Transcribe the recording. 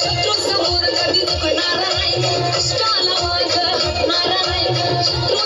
शत्रू समोर कधी चुकणार नाही कष्टाला मार्ग हटणार नाही शत्रू